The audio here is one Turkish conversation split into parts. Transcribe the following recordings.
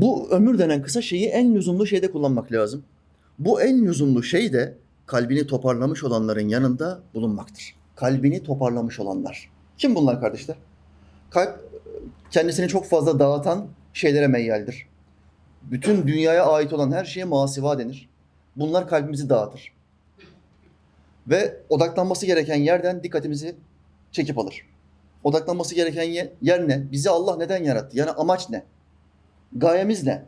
Bu ömür denen kısa şeyi en lüzumlu şeyde kullanmak lazım. Bu en lüzumlu şey de kalbini toparlamış olanların yanında bulunmaktır. Kalbini toparlamış olanlar. Kim bunlar kardeşler? Kalp kendisini çok fazla dağıtan şeylere meyyaldir. Bütün dünyaya ait olan her şeye masiva denir. Bunlar kalbimizi dağıtır. Ve odaklanması gereken yerden dikkatimizi çekip alır. Odaklanması gereken ye- yer ne? Bizi Allah neden yarattı? Yani amaç ne? Gayemiz ne?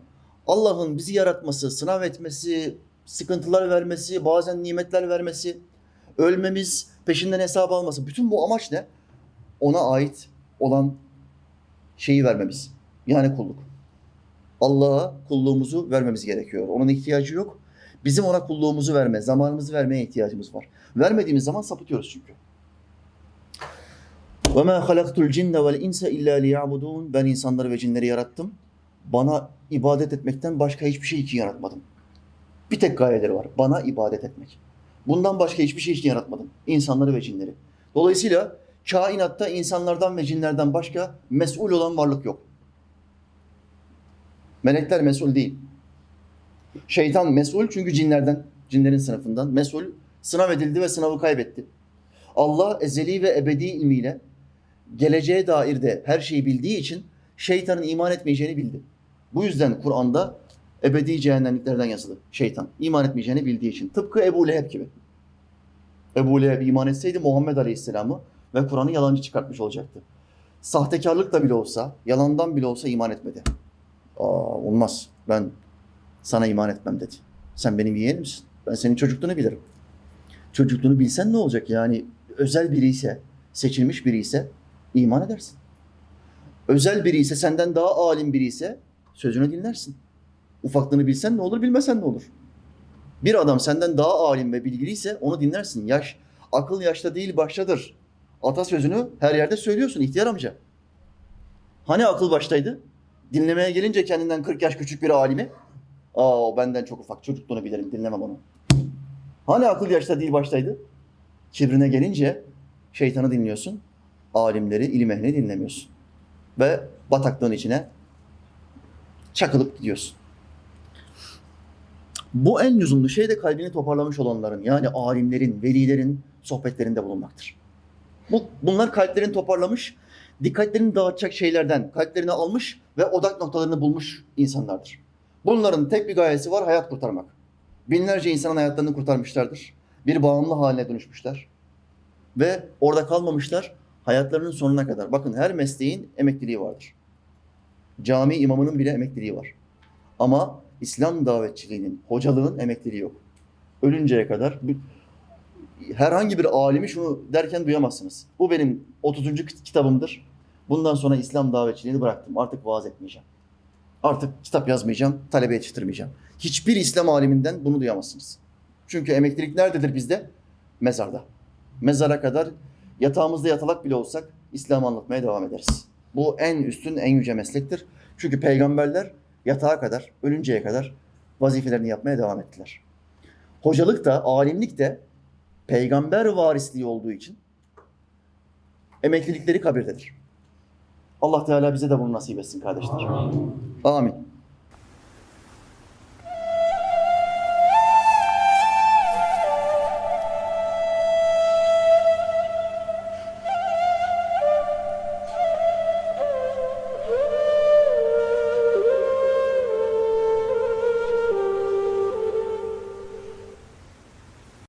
Allah'ın bizi yaratması, sınav etmesi, sıkıntılar vermesi, bazen nimetler vermesi, ölmemiz, peşinden hesap alması. Bütün bu amaç ne? Ona ait olan şeyi vermemiz. Yani kulluk. Allah'a kulluğumuzu vermemiz gerekiyor. Onun ihtiyacı yok. Bizim ona kulluğumuzu verme, zamanımızı vermeye ihtiyacımız var. Vermediğimiz zaman sapıtıyoruz çünkü. وَمَا خَلَقْتُ الْجِنَّ وَالْاِنْسَ اِلَّا لِيَعْبُدُونَ Ben insanları ve cinleri yarattım. bana ibadet etmekten başka hiçbir şey için yaratmadım. Bir tek gayeleri var. Bana ibadet etmek. Bundan başka hiçbir şey için yaratmadım. İnsanları ve cinleri. Dolayısıyla kainatta insanlardan ve cinlerden başka mesul olan varlık yok. Melekler mesul değil. Şeytan mesul çünkü cinlerden, cinlerin sınıfından. Mesul sınav edildi ve sınavı kaybetti. Allah ezeli ve ebedi ilmiyle geleceğe dair de her şeyi bildiği için şeytanın iman etmeyeceğini bildi. Bu yüzden Kur'an'da ebedi cehennemliklerden yazılı şeytan. iman etmeyeceğini bildiği için. Tıpkı Ebu Leheb gibi. Ebu Leheb iman etseydi Muhammed Aleyhisselam'ı ve Kur'an'ı yalancı çıkartmış olacaktı. Sahtekarlık da bile olsa, yalandan bile olsa iman etmedi. Aa, olmaz. Ben sana iman etmem dedi. Sen benim yeğenimsin. Ben senin çocukluğunu bilirim. Çocukluğunu bilsen ne olacak? Yani özel biri ise, seçilmiş biri ise iman edersin. Özel biri ise, senden daha alim biri ise sözünü dinlersin. Ufaklığını bilsen ne olur, bilmesen ne olur. Bir adam senden daha alim ve bilgiliyse onu dinlersin. Yaş, akıl yaşta değil baştadır. Atasözünü her yerde söylüyorsun ihtiyar amca. Hani akıl baştaydı? Dinlemeye gelince kendinden 40 yaş küçük bir alimi. Aa o benden çok ufak çocukluğunu bilirim dinlemem onu. Hani akıl yaşta değil baştaydı? Kibrine gelince şeytanı dinliyorsun. Alimleri, ilim ehlini dinlemiyorsun. Ve bataklığın içine çakılıp gidiyorsun. Bu en lüzumlu şey de kalbini toparlamış olanların yani alimlerin, velilerin sohbetlerinde bulunmaktır. Bu, bunlar kalplerini toparlamış, dikkatlerini dağıtacak şeylerden kalplerini almış ve odak noktalarını bulmuş insanlardır. Bunların tek bir gayesi var hayat kurtarmak. Binlerce insanın hayatlarını kurtarmışlardır. Bir bağımlı haline dönüşmüşler. Ve orada kalmamışlar hayatlarının sonuna kadar. Bakın her mesleğin emekliliği vardır. Cami imamının bile emekliliği var. Ama İslam davetçiliğinin, hocalığın emekliliği yok. Ölünceye kadar herhangi bir alimi şunu derken duyamazsınız. Bu benim 30. kit- kitabımdır. Bundan sonra İslam davetçiliğini bıraktım. Artık vaaz etmeyeceğim. Artık kitap yazmayacağım, talebe yetiştirmeyeceğim. Hiçbir İslam aliminden bunu duyamazsınız. Çünkü emeklilik nerededir bizde? Mezarda. Mezara kadar yatağımızda yatalak bile olsak İslam'ı anlatmaya devam ederiz. Bu en üstün, en yüce meslektir. Çünkü peygamberler yatağa kadar, ölünceye kadar vazifelerini yapmaya devam ettiler. Hocalık da, alimlik de peygamber varisliği olduğu için emeklilikleri kabirdedir. Allah Teala bize de bunu nasip etsin kardeşler. Amin.